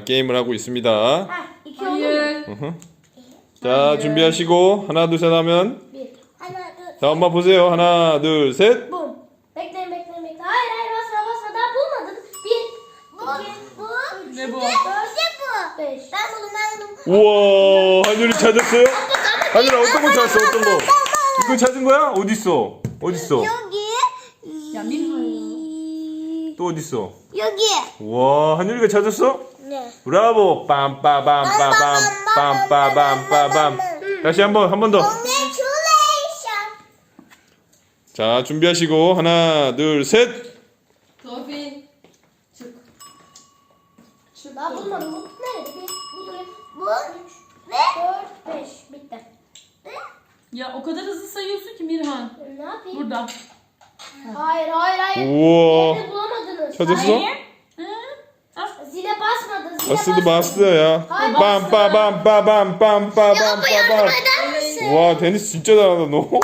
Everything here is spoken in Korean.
자, 게임을 하고 있습니다. 아. 자, 준비하시고 하나, 둘, 셋 하면. 하나, 둘, 자, 엄마 보세요. 하나, 둘, 셋. hayır, basma, basma. Daha bulmadın. Bir, iki, bu, Ve bu. dört, bu. Beş. Ben buldum, ben buldum. 우와, 한율이 찾았어요? 한율아, 어떤 거 찾았어? 어떤 거? 이거 찾은 거야? 어디 있어? 어디 있어? 여기. Ya Minha. 또 어디 있어? 여기. 와, 한율이가 찾았어? 네. 브라보! 빰빠밤빠밤 빰빠밤빠밤 다시 한 번, 한 번 더. Congratulations. 자, 준비하시고 하나, 둘, 셋. Beş. Bitti. Ya o kadar hızlı sayıyorsun ki Mirhan. Ne yapayım? Burada. Hayır, hayır, hayır. 우와. Bulamadınız. 찾았어? Hayır. Hı? Al. Zile basmadın. Zile Bastı bastı ya. Hayır, 빰빠밤빠밤 빰빠밤빠밤. eder misin? 와, 데니스 진짜 잘한다 너.